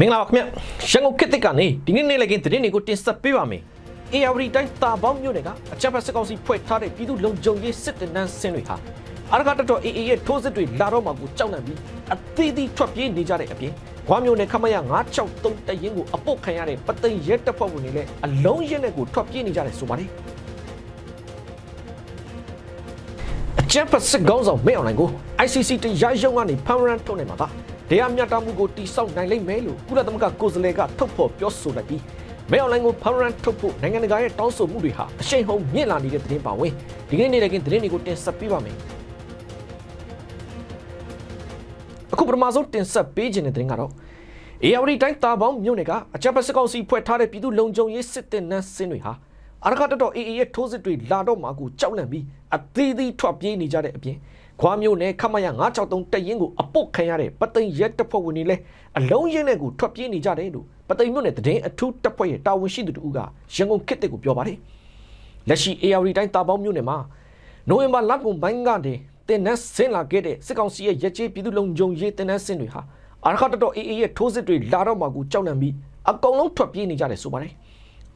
မင်္ဂလာပါခင်ဗျရန်ကုန်ခေတ်သစ်ကနေဒီနေ့နေ့လည်ကင်းသတင်းတွေကိုတင်ဆက်ပေးပါမယ်။ ARD တိုင်းတာပေါင်းမြို့နယ်ကအကြမ်းဖက်စစ်ကောင်စီဖွဲ့ထားတဲ့ပြည်သူလုံခြုံရေးစစ်တပ်နန်းစင်းတွေဟာအရကတတော် AA ရဲ့ထိုးစစ်တွေလာတော့မှကိုကြောက်လန့်ပြီးအသေးသေးထွက်ပြေးနေကြတဲ့အပြင်ဂွားမြို့နယ်ခမရ963တရင်ကိုအပုတ်ခံရတဲ့ပသိမ်ရဲတပ်ဖွဲ့ဝင်တွေလည်းအလုံးရဲနဲ့ကိုထွက်ပြေးနေကြတယ်ဆိုပါတယ်။အကြမ်းဖက်စစ်ကောင်းဆောင်မဲအောင်လိုင်ကို ICC တရားရုံးကနေဖမ်းရန်ထုတ်နေမှာပါ တရားမျှတမှုကိုတိစောက်နိုင်လိမ့်မယ်လို့ကုလသမဂ္ဂကိုယ်စားလှယ်ကထုတ်ဖော်ပြောဆိုလိုက်ပြီးမဲအောင်လိုင်ကိုဖမ်းရန်ထုတ်ဖို့နိုင်ငံတကာရဲ့တောင်းဆိုမှုတွေဟာအရှိန်ဟုန်မြင့်လာနေတဲ့သတင်းပါဝင်ဒီကနေ့နေ့လည်ကသတင်းတွေကိုတင်ဆက်ပေးပါမယ်အခုပထမဆုံးတင်ဆက်ပေးခြင်းတဲ့သတင်းကတော့ ARD တိုင်းတာပေါင်းမြို့နယ်ကအကြမ်းဖက်စစ်ကောင်စီဖွဲ့ထားတဲ့ပြည်သူလုံခြုံရေးစစ်တပ်နန်းစင်းတွေဟာအရကတတော် AA ရဲ့ထိုးစစ်တွေလာတော့မှကိုကြောက်လန့်ပြီးအသေးသေးထွက်ပြေးနေကြတဲ့အပြင် ခွာမျိုးနဲ့ခမရ963တရင်ကိုအပုတ်ခံရတဲ့ပသိမ်ရဲတပ်ဖွဲ့ဝင်တွေလည်းအလုံးရင်းနဲ့ကိုထွက်ပြေးနေကြတယ်လို့ပသိမ်မြို့နယ်တည်င်းအထူးတပ်ဖွဲ့ရဲ့တာဝန်ရှိသူတို့ကရန်ကုန်ခေတ်တက်ကိုပြောပါတယ်လက်ရှိ ARD တိုင်းတာပေါင်းမြို့နယ်မှာနိုဝင်ဘာလကုန်ပိုင်းကနေတင်နန်းဆင်းလာခဲ့တဲ့စစ်ကောင်စီရဲ့ရဲကြီးပြည်သူလုံခြုံရေးတင်နန်းဆင်းတွေဟာအရခတတော် AA ရဲ့ထိုးစစ်တွေလာတော့မှကိုကြောက်လန့်ပြီးအကုန်လုံးထွက်ပြေးနေကြတယ်ဆိုပါတယ်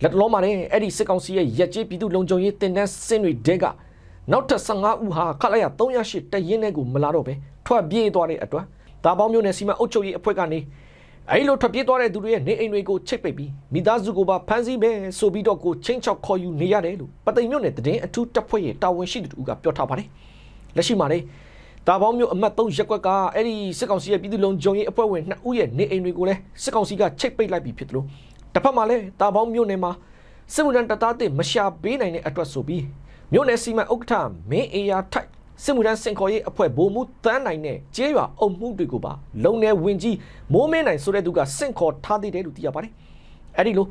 လက်တလုံးမှာလည်းအဲ့ဒီစစ်ကောင်စီရဲ့ရဲကြီးပြည်သူလုံခြုံရေးတင်နန်းဆင်းတွေတဲက နောက်ထပ်15ဦးဟာခလိုက်ရ308တရင်နဲ့ကိုမလာတော့ပဲထွက်ပြေးသွားတဲ့အတွက်ဒါပေါင်းမျိုးနဲ့စီမံအုပ်ချုပ်ရေးအဖွဲ့ကနေအဲ့လိုထွက်ပြေးသွားတဲ့သူတွေရဲ့နေအိမ်တွေကိုချိတ်ပိတ်ပြီးမိသားစုကိုပါဖမ်းဆီးမယ်ဆိုပြီးတော့ကိုချင်းချောက်ခေါ်ယူနေရတယ်လို့ပသိမ်မျိုးနဲ့တည်င်းအထူးတပ်ဖွဲ့ရဲ့တာဝန်ရှိသူတို့ကပြောထားပါတယ်လက်ရှိမှာလေတာပေါင်းမျိုးအမတ်3ရက်ကွက်ကအဲ့ဒီစစ်ကောင်စီရဲ့ပြည်သူ့လုံခြုံရေးအဖွဲ့ဝင်2ဦးရဲ့နေအိမ်တွေကိုလည်းစစ်ကောင်စီကချိတ်ပိတ်လိုက်ပြီးဖြစ်တယ်လို့တစ်ဖက်မှာလည်းတာပေါင်းမျိုးနယ်မှာစစ်မှုထမ်းတပ်သားတွေမရှာပေးနိုင်တဲ့အတွက်ဆိုပြီး မြို့နယ်စီမံဥက္ကဋ္ဌမင်းအေယာထိုက်စစ်မှုထမ်းစင်ခေါ်ရေးအဖွဲ့ဗိုလ်မှူးတန်းနိုင်နဲ့ကျေးရွာအုပ်မှုတွေကိုပါလုံနယ်ဝင်ကြီးမိုးမင်းနိုင်ဆိုတဲ့သူကစင့်ခေါ်ထားသေးတယ်လို့သိရပါတယ်။အဲဒီလို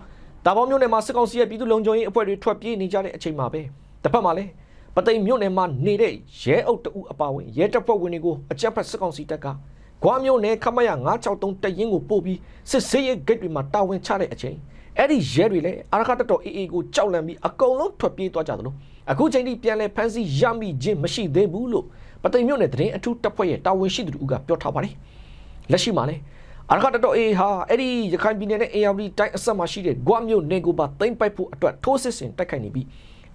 တာပေါင်းမြို့နယ်မှာစစ်ကောင်စီရဲ့ပြည်သူ့လုံခြုံရေးအဖွဲ့တွေထွက်ပြေးနေကြတဲ့အချိန်မှာပဲတစ်ဖက်မှာလည်းပသိမ်မြို့နယ်မှာနေတဲ့ရဲအုပ်တအုပ်အပါဝင်ရဲတပ်ဖွဲ့ဝင်တွေကိုအကြမ်းဖက်စစ်ကောင်စီတပ်ကဂွားမြို့နယ်ခမရ963တရင်ကိုပို့ပြီးစစ်ဆေးရေးဂိတ်တွေမှာတာဝန်ချတဲ့အချိန် အဲ့ဒီရဲတွေလည်းအာရခတတော်အေအေကိုကြောက်လန့်ပြီးအကုန်လုံးထွက်ပြေးသွားကြသလိုအခုချိန်ထိပြန်လဲဖမ်းဆီးရမိခြင်းမရှိသေးဘူးလို့ပသိမ်မြို့နယ်သတင်းအထူးတပ်ဖွဲ့ရဲ့တာဝန်ရှိသူတို့ကပြောထားပါတယ်လက်ရှိမှာလည်းအာရခတတော်အေဟာအဲ့ဒီရခိုင်ပြည်နယ်နဲ့ ARD တိုင်းအဆက်မှာရှိတဲ့ဂွားမြို့နယ်ကိုပါသိမ်းပိုက်ဖို့အတွက်ထိုးစစ်ဆင်တိုက်ခိုက်နေပြီး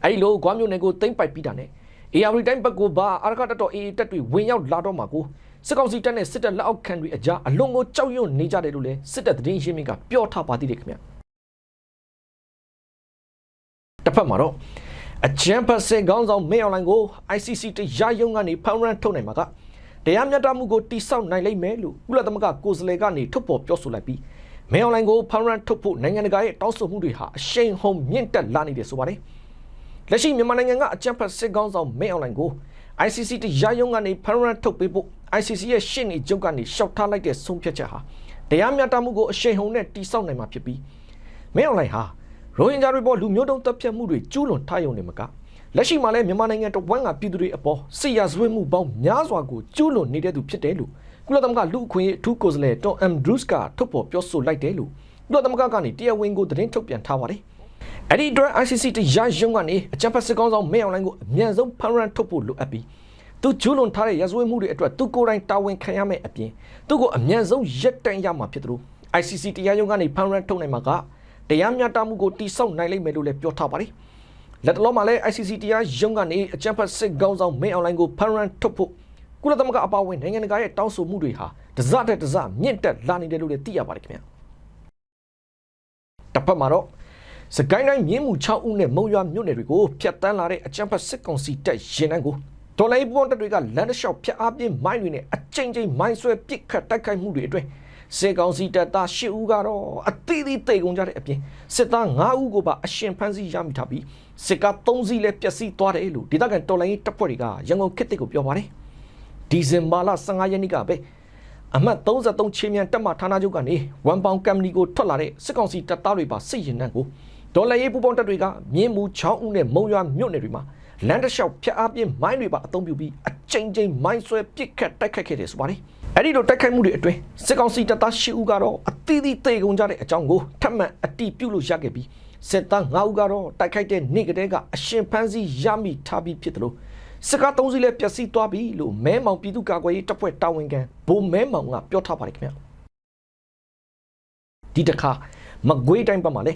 အဲ့ဒီလိုဂွားမြို့နယ်ကိုသိမ်းပိုက်ပြီးတာနဲ့ ARD တိုင်းဘက်ကိုပါအာရခတတော်အေတပ်တွေဝင်ရောက်လာတော့မှာကိုစစ်ကောင်စီတပ်နဲ့စစ်တပ်လက်အောက်ခံတွေအကြားအလွန်ကိုကြောက်ရွံ့နေကြတယ်လို့လည်းစစ်တပ်သတင်းရင်းမြစ်ကပြောထားပါသေးတယ်ခင်ဗျ တစ်ဖက်မှာတော့အချမ်းဖတ်စစ်ကောင်းဆောင်မေအောင်လိုင်ကို ICC တရားရုံးကနေဖမ်းရန်ထုတ်နိုင်မှာကတရားမျှတမှုကိုတိစောက်နိုင်လိမ့်မယ်လို့ကုလသမဂ္ဂကိုယ်စားလှယ်ကနေထုတ်ဖော်ပြောဆိုလိုက်ပြီးမေအောင်လိုင်ကိုဖမ်းရန်ထုတ်ဖို့နိုင်ငံတကာရဲ့တောင်းဆိုမှုတွေဟာအရှိန်ဟုန်မြင့်တက်လာနေတယ်ဆိုပါတယ်လက်ရှိမြန်မာနိုင်ငံကအကြမ်းဖက်စစ်ကောင်းဆောင်မေအောင်လိုင်ကို ICC တရားရုံးကနေဖမ်းရန်ထုတ်ပေးဖို့ ICC ရဲ့ရှေ့နေချုပ်ကနေရှောက်ထားလိုက်တဲ့ဆုံးဖြတ်ချက်ဟာတရားမျှတမှုကိုအရှိန်ဟုန်နဲ့တိစောက်နိုင်မှာဖြစ်ပြီးမေအောင်လိုင်ဟာ ရိုဟင်ဂျာတွေပေါ်လူမျိုးတုံးတပ်ဖြတ်မှုတွေကျူးလွန်ထားရုံနဲ့မကလက်ရှိမှာလည်းမြန်မာနိုင်ငံတဝန်းကပြည်သူတွေအပေါ်စစ်ရာဇဝတ်မှုပေါင်းများစွာကိုကျူးလွန်နေတဲ့သူဖြစ်တယ်လို့ကုလသမဂ္ဂလူ့အခွင့်အရေးအထူးကိုယ်စားလှယ်တွန်အမ်ဒရုစ်ကထုတ်ဖော်ပြောဆိုလိုက်တယ်လို့ကုလသမဂ္ဂကနေတရားဝင်ကိုသတင်းထုတ်ပြန်ထားပါတယ်။အဲ့ဒီအတွက် ICC တရားရုံးကနေအကြံဖတ်စစ်ကောင်းဆောင်မဲအောင်လိုင်းကိုအမြန်ဆုံးဖမ်းရန်ထုတ်ဖို့လိုအပ်ပြီးသူကျူးလွန်ထားတဲ့ရာဇဝတ်မှုတွေအတွက်သူကိုယ်တိုင်တာဝန်ခံရမယ့်အပြင်သူ့ကိုအမြန်ဆုံးရက်တန့်ရမှာဖြစ်တယ်လို့ ICC တရားရုံးကနေဖမ်းရန်ထုတ်နိုင်မှာက တရားမျှတမှုကိုတိစောက်နိုင်လိမ့်မယ်လို့လည်းပြောထားပါတယ်။လက်တလုံးမှာလည်း ICC တရားရုံးကနေအကြံဖတ်စစ်ကောင်းဆောင်မင်းအွန်လိုင်းကိုဖမ်းရန်ထုတ်ဖို့ကုလသမဂ္ဂအပါအဝင်နိုင်ငံတကာရဲ့တောင်းဆိုမှုတွေဟာတစတဲ့တစမြင့်တက်လာနေတယ်လို့လည်းသိရပါတယ်ခင်ဗျာ။တစ်ဖက်မှာတော့စကိုင်းတိုင်းမြင်းမူ6ဦးနဲ့မုံရွာမြို့နယ်တွေကိုဖျက်တမ်းလာတဲ့အကြံဖတ်စစ်ကောင်စီတပ်ရင်နှန်းကိုဒေါ်လာပူပေါင်းတပ်တွေကလမ်းတစ်လျှောက်ဖျက်အားပြင်းမိုင်းတွေနဲ့အကြိမ်ကြိမ်မိုင်းဆွဲပစ်ခတ်တိုက်ခိုက်မှုတွေအတွင်း စေကောင်စီတပ်သား၈ဦးကတော့အသေးသေးတိတ်ကုန်ကြတဲ့အပြင်စစ်သား၅ဦးကိုပါအရှင်ဖမ်းဆီးရမိထားပြီးစစ်ကား၃စီးလည်းပျက်စီးသွားတယ်လို့ဒေသခံတော်လိုင်းတပ်ဖွဲ့တွေကရန်ကုန်ခေတ်တစ်ကိုပြောပါတယ်ဒီဇင်ဘာလ15ရက်နေ့ကပဲအမှတ်33ချင်းမြန်တက်မှဌာနချုပ်ကနေဝန်ပေါင်ကမ်ပဏီကိုထွက်လာတဲ့စစ်ကောင်စီတပ်သားတွေပါစစ်ရင်နှံကိုဒေါ်လာရေးပူပေါင်းတပ်တွေကမြင်းမူချောင်းဦးနဲ့မုံရွာမြို့နယ်တွေမှာလမ်းတစ်လျှောက်ဖျက်အားပြင်းမိုင်းတွေပါအသုံးပြုပြီးအကြိမ်ကြိမ်မိုင်းဆွဲပစ်ခတ်တိုက်ခတ်ခဲ့တယ်ဆိုပါတယ် အဲ့ဒီလိုတိုက်ခိုက်မှုတွေအတွင်းစစ်ကောင်စီတပ်သား၈ဦးကတော့အသီးသီးတေကုန်ကြတဲ့အကြောင်းကိုထပ်မံအတိပြုလို့ရခဲ့ပြီးစစ်သား၅ဦးကတော့တိုက်ခိုက်တဲ့နေ့ကတည်းကအရှင်ဖမ်းဆီးရမိထားပြီးဖြစ်တယ်လို့စစ်ကား၃စီးလည်းပျက်စီးသွားပြီလို့မဲမောင်ပြည်သူ့ကာကွယ်ရေးတပ်ဖွဲ့တာဝန်ခံဗိုလ်မဲမောင်ကပြောထားပါတယ်ခင်ဗျာဒီတစ်ခါမကွေးတိုင်းဘက်မှာလေ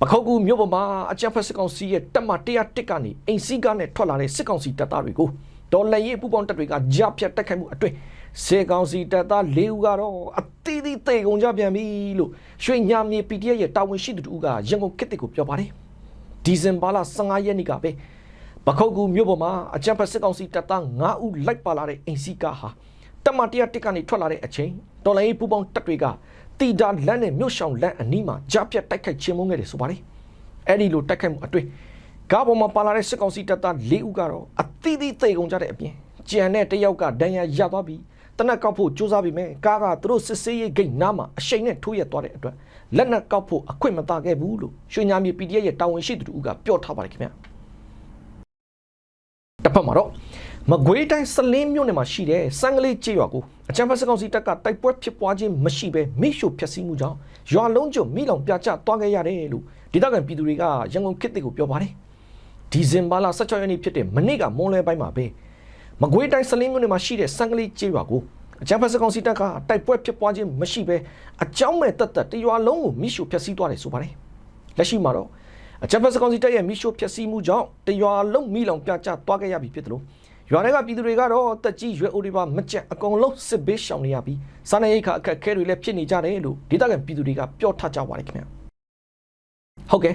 ပခုတ်ကူမြို့ပေါ်မှာအကြမ်းဖက်စစ်ကောင်စီရဲ့တပ်မ101ကနေအိမ်စီးကားနဲ့ထွက်လာတဲ့စစ်ကောင်စီတပ်သားတွေကိုဒေါ်လာရေးပူပေါင်းတပ်တွေကကြားဖြတ်တိုက်ခိုက်မှုအတွင်း စစ်ကောင်စီတပ်သား၄ဦးကတော့အသီးသီးတေကုန်ကြပြန်ပြီလို့ရွှေညာမြေ PDF ရဲ့တာဝန်ရှိသူတို့ကရန်ကုန်ခေတ်တစ်ကိုပြောပါတယ်ဒီဇင်ဘာလ15ရက်နေ့ကပဲပခုတ်ကူမြို့ပေါ်မှာအကြမ်းဖက်စစ်ကောင်စီတပ်သား9ဦးလိုက်ပါလာတဲ့အိမ်စီးကားဟာတပ်မ101ကနေထွက်လာတဲ့အချိန်ဒေါ်လာရေးပူပေါင်းတပ်တွေကတီတာလမ်းနဲ့မြို့ရှောင်လမ်းအနီးမှာကြားဖြတ်တိုက်ခိုက်ခြင်းမုန်းခဲ့တယ်ဆိုပါတယ်အဲ့ဒီလိုတိုက်ခိုက်မှုအတွင်းကားပေါ်မှာပါလာတဲ့စစ်ကောင်စီတပ်သား၄ဦးကတော့အသီးသီးသေကုန်ကြတဲ့အပြင်ကြံတဲ့တယောက်ကဒဏ်ရာရသွားပြီး တနက်ကောက်ဖို့စူးစမ်းပြီးမယ်ကားကသူတို့စစ်ဆေးရေးဂိတ်နားမှာအရှိန်နဲ့ထိုးရက်သွားတဲ့အတွက်လက်နက်ကောက်ဖို့အခွင့်မသာခဲ့ဘူးလို့ရွှေညာမြေ PDF ရဲ့တာဝန်ရှိသူတို့ကပြောထားပါတယ်ခင်ဗျာတစ်ဖက်မှာတော့မကွေးတိုင်းစလင်းမြို့နယ်မှာရှိတဲ့စံကလေးကျေးရွာကိုအချမ်းဖက်စကောင်စီတပ်ကတိုက်ပွဲဖြစ်ပွားခြင်းမရှိဘဲမိရှုဖျက်ဆီးမှုကြောင့်ရွာလုံးကျွမိလောင်ပြကျသွားခဲ့ရတယ်လို့ဒေသခံပြည်သူတွေကရန်ကုန်ခေတ်တွေကိုပြောပါတယ်ဒီဇင်ဘာလ16ရက်နေ့ဖြစ်တဲ့မနေ့ကမွန်းလွဲပိုင်းမှာပဲ မကွေးတိုင်းစလင်းမြို့နယ်မှာရှိတဲ့စံကလေးကျေးရွာကိုအချမ်းဖက်စကောင်စီတပ်ကတိုက်ပွဲဖြစ်ပွားခြင်းမရှိဘဲအကြောင်းမဲ့တက်တက်တရွာလုံးကိုမိရှုဖျက်ဆီးသွားတယ်ဆိုပါတယ်လက်ရှိမှာတော့အချမ်းဖက်စကောင်စီတပ်ရဲ့မိရှုဖျက်ဆီးမှုကြောင့်တရွာလုံးမိလောင်ပြကျသွားခဲ့ရပြီဖြစ်တယ်လို့ရွာတွေကပြည်သူတွေကတော့တက်ကြီးရွယ်အိုတွေပါမကြက်အကုန်လုံးစစ်ဘေးရှောင်နေရပြီးစားနပ်ရိက္ခာအခက်အခဲတွေလည်းဖြစ်နေကြတယ်လို့ဒေသခံပြည်သူတွေကပြောထားကြပါတယ်ခင်ဗျာဟုတ်ကဲ့